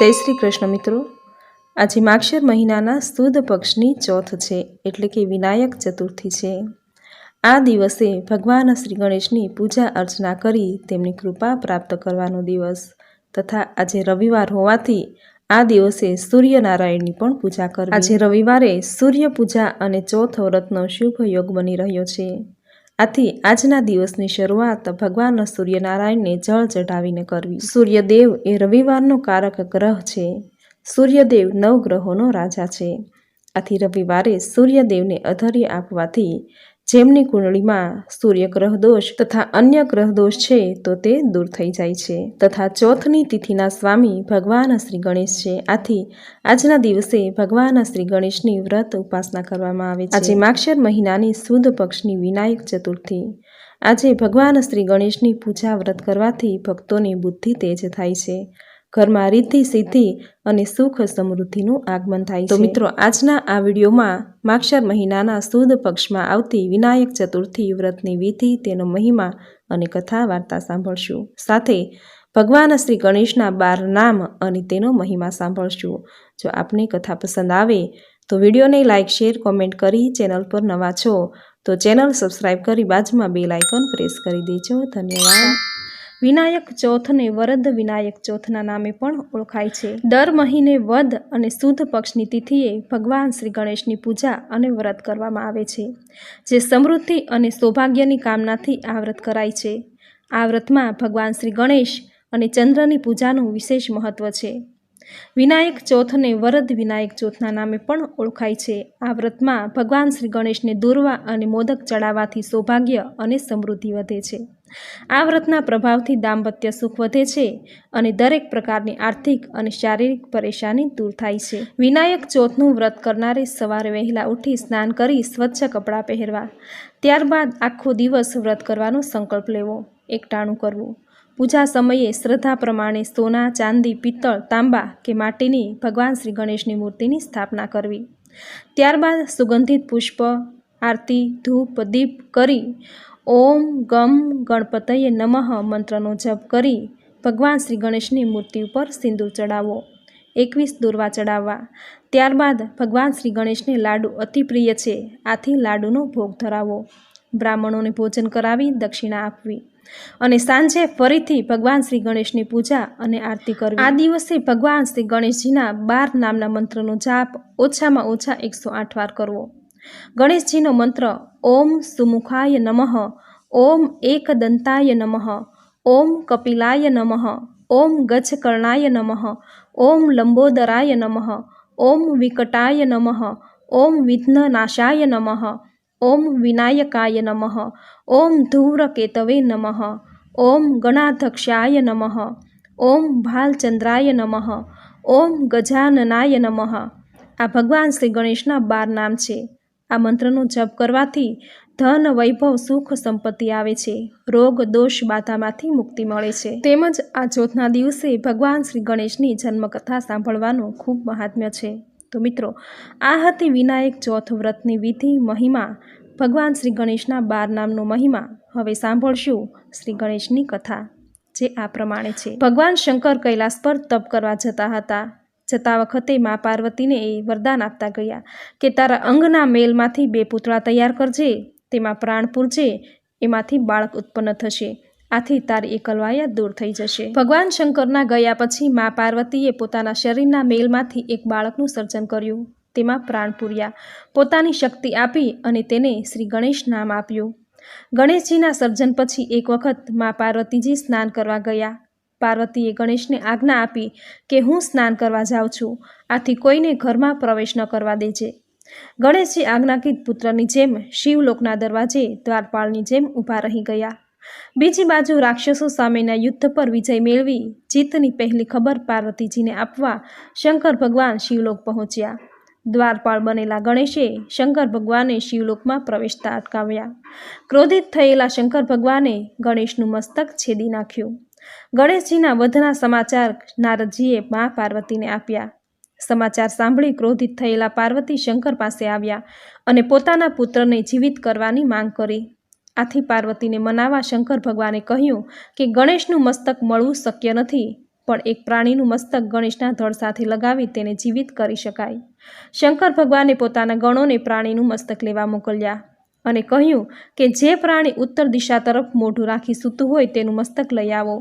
જય શ્રી કૃષ્ણ મિત્રો. આજે માક્ષર મહિનાના સુદ પક્ષની ચોથ છે, એટલે કે વિનાયક ચતુર્થી છે. આ દિવસે ભગવાન શ્રી ગણેશની પૂજા અર્ચના કરી તેમની કૃપા પ્રાપ્ત કરવાનો દિવસ તથા આજે રવિવાર હોવાથી આ દિવસે સૂર્યનારાયણની પણ પૂજા કરવી. આજે રવિવારે સૂર્ય પૂજા અને ચોથ વ્રતનો શુભ યોગ બની રહ્યો છે. આથી આજના દિવસની શરૂઆત ભગવાન સૂર્યનારાયણને જળ ચઢાવીને કરવી. સૂર્યદેવ એ રવિવારનો કારક ગ્રહ છે. સૂર્યદેવ નવ ગ્રહોનો રાજા છે. આથી રવિવારે સૂર્યદેવને અધર્ય આપવાથી જેમની કુંડળીમાં સૂર્ય ગ્રહ દોષ તથા અન્ય ગ્રહ દોષ છે, તો તે દૂર થઈ જાય છે. તથા ચોથની તિથિના સ્વામી ભગવાન શ્રી ગણેશ છે. આથી આજના દિવસે ભગવાન શ્રી ગણેશની વ્રત ઉપાસના કરવામાં આવે છે. આજે માક્ષર મહિનાની સુદ પક્ષની વિનાયક ચતુર્થી. આજે ભગવાન શ્રી ગણેશની પૂજા વ્રત કરવાથી ભક્તોની બુદ્ધિ તેજ થાય છે. ઘરમાં રિદ્ધિ સિદ્ધિ અને સુખ સમૃદ્ધિનું આગમન થાય તો મિત્રો આજના આ વિડીયોમાં માક્ષર મહિનાના સુદ પક્ષમાં આવતી વિનાયક ચતુર્થી વ્રતની વિધિ તેનો મહિમા અને કથા વાર્તા સાંભળશું. સાથે ભગવાન શ્રી ગણેશના બાર નામ અને તેનો મહિમા સાંભળશું. જો આપને કથા પસંદ આવે તો વિડીયોને લાઇક શેર કોમેન્ટ કરી ચેનલ પર નવા છો તો ચેનલ સબસ્ક્રાઈબ કરી બાજુમાં બે લાઇકન પ્રેસ કરી દેજો. ધન્યવાદ. વિનાયક ચોથને વરદ વિનાયક ચોથના નામે પણ ઓળખાય છે. દર મહિને વદ અને સુદ પક્ષની તિથિએ ભગવાન શ્રી ગણેશની પૂજા અને વ્રત કરવામાં આવે છે, જે સમૃદ્ધિ અને સૌભાગ્યની કામનાથી આ વ્રત કરાય છે. આ વ્રતમાં ભગવાન શ્રી ગણેશ અને ચંદ્રની પૂજાનું વિશેષ મહત્વ છે. વિનાયક ચોથને વરદ વિનાયક ચોથના નામે પણ ઓળખાય છે. આ વ્રતમાં ભગવાન શ્રી ગણેશને દોરવા અને મોદક ચડાવવાથી સૌભાગ્ય અને સમૃદ્ધિ વધે છે. આ વ્રતના પ્રભાવથી દાંપત્ય સુખ વધે છે અને દરેક પ્રકારની આર્થિક અને શારીરિક પરેશાની દૂર થાય છે. વિનાયક ચોથનું વ્રત કરનારે સવારે વહેલા ઉઠી સ્નાન કરી સ્વચ્છ કપડાં પહેરવા. ત્યારબાદ આખો દિવસ વ્રત કરવાનો સંકલ્પ લેવો. એકટાણું કરવું. પૂજા સમયે શ્રદ્ધા પ્રમાણે સોના, ચાંદી, પિત્તળ, તાંબા કે માટીની ભગવાન શ્રી ગણેશની મૂર્તિની સ્થાપના કરવી. ત્યારબાદ સુગંધિત પુષ્પ, આરતી, ધૂપ, દીપ કરી ઓમ ગમ ગણપતયે નમઃ મંત્રનો જપ કરી ભગવાન શ્રી ગણેશની મૂર્તિ ઉપર સિંદૂર ચડાવો. એકવીસ દુર્વા ચડાવવા. ત્યારબાદ ભગવાન શ્રી ગણેશને લાડુ અતિ પ્રિય છે, આથી લાડુનો ભોગ ધરાવો. બ્રાહ્મણોને ભોજન કરાવી દક્ષિણા આપવી. અને સાંજે ફરીથી ભગવાન શ્રી ગણેશની પૂજા અને આરતી કરવી. આ દિવસે ભગવાન શ્રી ગણેશજીના બાર નામના મંત્રનો જાપ ઓછામાં ઓછા એકસો આઠ વાર કરવો. ગણેશજીનો મંત્ર, ઓમ સુમુખાય નમઃ, ઓમ એકદંતાય નમઃ, ઓમ કપિલાય નમઃ, ઓમ ગજકર્ણાય નમઃ, ઓમ લંબોદરાય નમઃ, ઓમ વિકટાય નમઃ, ઓમ વિઘ્નનાશાય નમઃ ઓમ વિનાયકાય નમઃ. ઓમ ધૂવ્રકેતવે નમઃ. ઓમ ગણાધક્ષાય નમઃ. ઓમ ભાલચંદ્રાય નમઃ. ઓમ ગજાનનાય નમઃ. આ ભગવાન શ્રી ગણેશના બાર નામ છે. આ મંત્રનો જપ કરવાથી ધન, વૈભવ, સુખ, સંપત્તિ આવે છે. રોગ, દોષ બાધામાંથી મુક્તિ મળે છે. તેમજ આ ચોથના દિવસે ભગવાન શ્રી ગણેશની જન્મકથા સાંભળવાનું ખૂબ મહાત્મ્ય છે. તો મિત્રો, આ હતી વિનાયક ચોથ વ્રતની વિધિ મહિમા. ભગવાન શ્રી ગણેશના બાર નામનો મહિમા. હવે સાંભળશું શ્રી ગણેશની કથા, જે આ પ્રમાણે છે. ભગવાન શંકર કૈલાસ પર તપ કરવા જતા હતા. જતા વખતે મા પાર્વતીને એ વરદાન આપતા ગયા કે, તારા અંગના મેલમાંથી બે પૂતળા તૈયાર કરજે. તેમાં પ્રાણ પૂરજે. એમાંથી બાળક ઉત્પન્ન થશે. આથી તારી એકલવાયા દૂર થઈ જશે. ભગવાન શંકરના ગયા પછી મા પાર્વતીએ પોતાના શરીરના મેલમાંથી એક બાળકનું સર્જન કર્યું. તેમાં પ્રાણ પૂર્યા. પોતાની શક્તિ આપી અને તેને શ્રી ગણેશ નામ આપ્યું. ગણેશજીના સર્જન પછી એક વખત મા પાર્વતીજી સ્નાન કરવા ગયા. પાર્વતીએ ગણેશને આજ્ઞા આપી કે હું સ્નાન કરવા જાઉં છું. આથી કોઈને ઘરમાં પ્રવેશ ન કરવા દેજે. ગણેશજી આજ્ઞાકિત પુત્રની જેમ શિવલોકના દરવાજે દ્વારપાળની જેમ ઊભા રહી ગયા. બીજી બાજુ રાક્ષસો સામેના યુદ્ધ પર વિજય મેળવી જીતની પહેલી ખબર પાર્વતીજીને આપવા શંકર ભગવાન શિવલોક પહોંચ્યા. દ્વારપાળ બનેલા ગણેશે શંકર ભગવાને શિવલોકમાં પ્રવેશતા અટકાવ્યા. ક્રોધિત થયેલા શંકર ભગવાને ગણેશનું મસ્તક છેદી નાખ્યું. ગણેશજીના વધના સમાચાર નારદજીએ મા પાર્વતીને આપ્યા. સમાચાર સાંભળી ક્રોધિત થયેલા પાર્વતી શંકર પાસે આવ્યા અને પોતાના પુત્રને જીવિત કરવાની માંગ કરી. આથી પાર્વતીને મનાવા શંકર ભગવાને કહ્યું કે ગણેશનું મસ્તક મળવું શક્ય નથી, પણ એક પ્રાણીનું મસ્તક ગણેશના ધડ સાથે લગાવી તેને જીવિત કરી શકાય. શંકર ભગવાને પોતાના ગણોને પ્રાણીનું મસ્તક લેવા મોકલ્યા અને કહ્યું કે જે પ્રાણી ઉત્તર દિશા તરફ મોઢું રાખી સૂતું હોય તેનું મસ્તક લઈ આવો.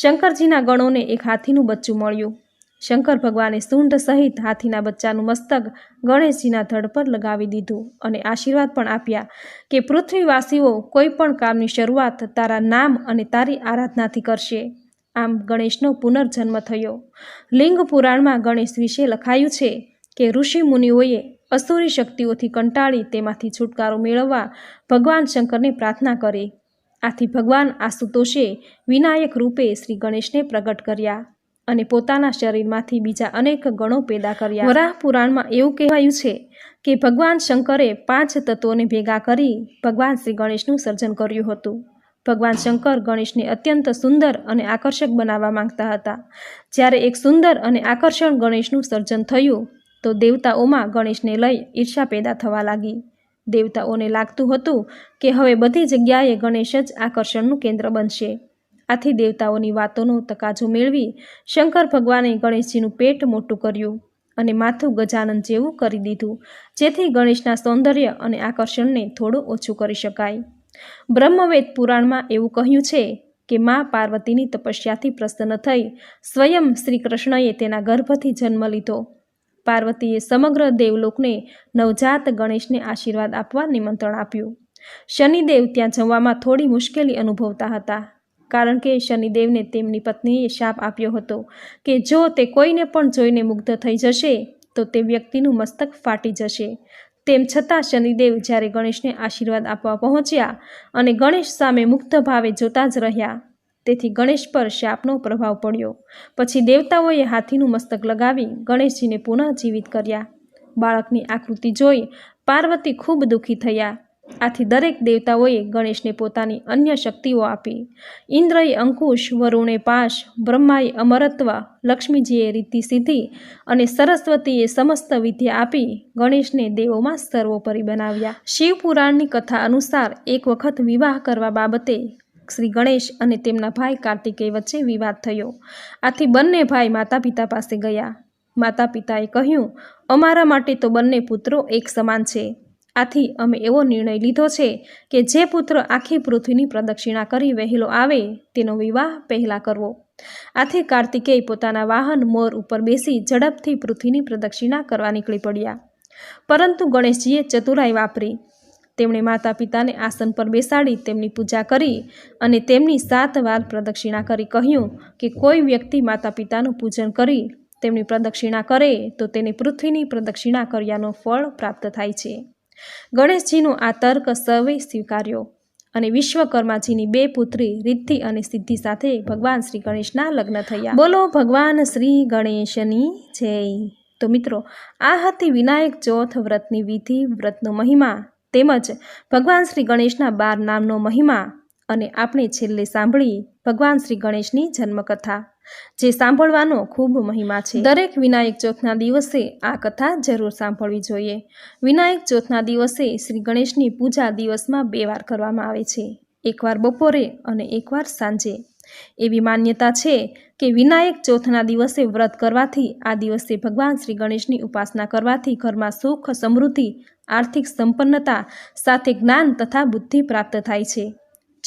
શંકરજીના ગણોને એક હાથીનું બચ્ચું મળ્યું. શંકર ભગવાને સૂંઢ સહિત હાથીના બચ્ચાનું મસ્તક ગણેશજીના ધડ પર લગાવી દીધું અને આશીર્વાદ પણ આપ્યા કે પૃથ્વીવાસીઓ કોઈ પણ કામની શરૂઆત તારા નામ અને તારી આરાધનાથી કરશે. આમ ગણેશનો પુનર્જન્મ થયો. લિંગ પુરાણમાં ગણેશ વિશે લખાયું છે કે ઋષિ મુનિઓએ અસુરી શક્તિઓથી કંટાળી તેમાંથી છુટકારો મેળવવા ભગવાન શંકરને પ્રાર્થના કરી. આથી ભગવાન આશુતોષે વિનાયક રૂપે શ્રી ગણેશને પ્રગટ કર્યા. અને પોતાના શરીરમાંથી બીજા અનેક ગણો પેદા કર્યા. વરાહ પુરાણમાં એવું કહેવાયું છે કે ભગવાન શંકરે પાંચ તત્વોને ભેગા કરી ભગવાન શ્રી ગણેશનું સર્જન કર્યું હતું. ભગવાન શંકર ગણેશને અત્યંત સુંદર અને આકર્ષક બનાવવા માંગતા હતા. જ્યારે એક સુંદર અને આકર્ષણ ગણેશનું સર્જન થયું, તો દેવતાઓમાં ગણેશને લઈ ઈર્ષા પેદા થવા લાગી. દેવતાઓને લાગતું હતું કે હવે બધી જગ્યાએ ગણેશ જ આકર્ષણનું કેન્દ્ર બનશે. આથી દેવતાઓની વાતોનો તકાજો મેળવી શંકર ભગવાને ગણેશજીનું પેટ મોટું કર્યું અને માથું ગજાનન જેવું કરી દીધું, જેથી ગણેશના સૌંદર્ય અને આકર્ષણને થોડું ઓછું કરી શકાય. બ્રહ્મવેદ પુરાણમાં એવું કહ્યું છે કે મા પાર્વતીની તપસ્યાથી પ્રસન્ન થઈ, સ્વયં શ્રી કૃષ્ણએ તેના ગર્ભથી જન્મ લીધો. પાર્વતીએ સમગ્ર દેવલોકને નવજાત ગણેશને આશીર્વાદ આપવા નિમંત્રણ આપ્યું. શનિદેવ ત્યાં જવામાં થોડી મુશ્કેલી અનુભવતા હતા. કારણ કે શનિદેવને તેમની પત્નીએ શાપ આપ્યો હતો કે જો તે કોઈને પણ જોઈને મુગ્ધ થઈ જશે, તો તે વ્યક્તિનું મસ્તક ફાટી જશે. તેમ છતાં શનિદેવ જ્યારે ગણેશને આશીર્વાદ આપવા પહોંચ્યા અને ગણેશ સામે મુક્ત ભાવે જોતા જ રહ્યા, તેથી ગણેશ પર શાપનો પ્રભાવ પડ્યો. પછી દેવતાઓએ હાથીનું મસ્તક લગાવી ગણેશજીને પુનઃ જીવિત કર્યા. બાળકની આકૃતિ જોઈ પાર્વતી ખૂબ દુઃખી થયા. આથી દરેક દેવતાઓએ ગણેશને પોતાની અન્ય શક્તિઓ આપી. ઇન્દ્રએ અંકુશ, વરુણે પાશ, બ્રહ્માએ અમરત્વ, લક્ષ્મીજીએ રીતિ સિદ્ધિ અને સરસ્વતીએ સમસ્ત વિદ્યા આપી ગણેશને દેવોમાં સર્વોપરી બનાવ્યા. શિવપુરાણની કથા અનુસાર એક વખત વિવાહ કરવા બાબતે શ્રી ગણેશ અને તેમના ભાઈ કાર્તિકેય વચ્ચે વિવાદ થયો. આથી બંને ભાઈ માતા પિતા પાસે ગયા. માતા પિતાએ કહ્યું, અમારા માટે તો બંને પુત્રો એક સમાન છે. આથી અમે એવો નિર્ણય લીધો છે કે જે પુત્ર આખી પૃથ્વીની પ્રદક્ષિણા કરી વહેલો આવે, તેનો વિવાહ પહેલાં કરવો. આથી કાર્તિકેય પોતાના વાહન મોર ઉપર બેસી ઝડપથી પૃથ્વીની પ્રદક્ષિણા કરવા નીકળી પડ્યા. પરંતુ ગણેશજીએ ચતુરાઈ વાપરી. તેમણે માતા પિતાને આસન પર બેસાડી તેમની પૂજા કરી અને તેમની સાત વાર પ્રદક્ષિણા કરી કહ્યું કે કોઈ વ્યક્તિ માતા પિતાનું પૂજન કરી તેમની પ્રદક્ષિણા કરે તો તેને પૃથ્વીની પ્રદક્ષિણા કર્યાનો ફળ પ્રાપ્ત થાય છે. ગણેશજીનો આ તર્ક સર્વે સ્વીકાર્યો અને વિશ્વકર્માજીની બે પુત્રી રિદ્ધિ અને સિદ્ધિ સાથે ભગવાન શ્રી ગણેશના લગ્ન થયા. બોલો, ભગવાન શ્રી ગણેશની જય. તો મિત્રો, આ હતી વિનાયક ચોથ વ્રતની વિધિ, વ્રતનો મહિમા તેમજ ભગવાન શ્રી ગણેશના બાર નામનો મહિમા અને આપણે છેલ્લે સાંભળી ભગવાન શ્રી ગણેશની જન્મકથા. જે સાંભળવાનો ખૂબ મહિમા છે. દરેક વિનાયક ચોથના દિવસે આ કથા જરૂર સાંભળવી જોઈએ. વિનાયક ચોથના દિવસે શ્રી ગણેશની પૂજા દિવસમાં બે વાર કરવામાં આવે છે. એકવાર બપોરે અને એકવાર સાંજે. એવી માન્યતા છે કે વિનાયક ચોથના દિવસે વ્રત કરવાથી, આ દિવસે ભગવાન શ્રી ગણેશની ઉપાસના કરવાથી ઘરમાં સુખ, સમૃદ્ધિ, આર્થિક સંપન્નતા સાથે જ્ઞાન તથા બુદ્ધિ પ્રાપ્ત થાય છે.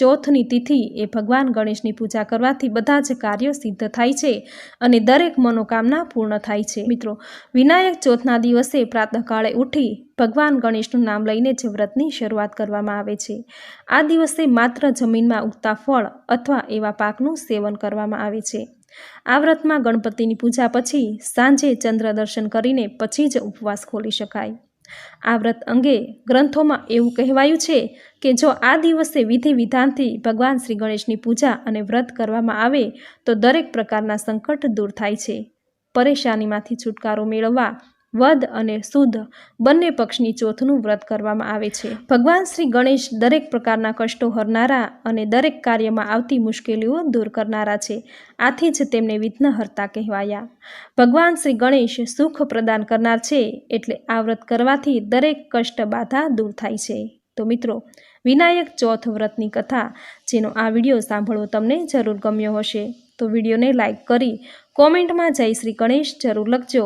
ચોથની તિથિ એ ભગવાન ગણેશની પૂજા કરવાથી બધા જ કાર્યો સિદ્ધ થાય છે અને દરેક મનોકામના પૂર્ણ થાય છે. મિત્રો, વિનાયક ચોથના દિવસે પ્રાતઃકાળે ઉઠી ભગવાન ગણેશનું નામ લઈને જ વ્રતની શરૂઆત કરવામાં આવે છે. આ દિવસે માત્ર જમીનમાં ઉગતા ફળ અથવા એવા પાકનું સેવન કરવામાં આવે છે. આ વ્રતમાં ગણપતિની પૂજા પછી સાંજે ચંદ્ર દર્શન કરીને પછી જ ઉપવાસ ખોલી શકાય. આ વ્રત અંગે ગ્રંથોમાં એવું કહેવાયું છે કે જો આ દિવસે વિધિ વિધાનથી ભગવાન શ્રી ગણેશની પૂજા અને વ્રત કરવામાં આવે, તો દરેક પ્રકારના સંકટ દૂર થાય છે. પરેશાનીમાંથી છુટકારો મેળવવા વધ અને શુદ્ધ બંને પક્ષની ચોથનું વ્રત કરવામાં આવે છે. ભગવાન શ્રી ગણેશ દરેક પ્રકારના કષ્ટો હરનારા અને દરેક કાર્યમાં આવતી મુશ્કેલીઓ દૂર કરનારા છે. આથી જ તેમને વિઘ્નહર્તા કહેવાયા. ભગવાન શ્રી ગણેશ સુખ પ્રદાન કરનાર છે એટલે આ વ્રત કરવાથી દરેક કષ્ટ બાધા દૂર થાય છે. તો મિત્રો, વિનાયક ચોથ વ્રતની કથા જેનો આ વીડિયો સાંભળવો તમને જરૂર ગમ્યો હશે. તો વિડીયોને લાઇક કરી કોમેન્ટમાં જય શ્રી ગણેશ જરૂર લખજો.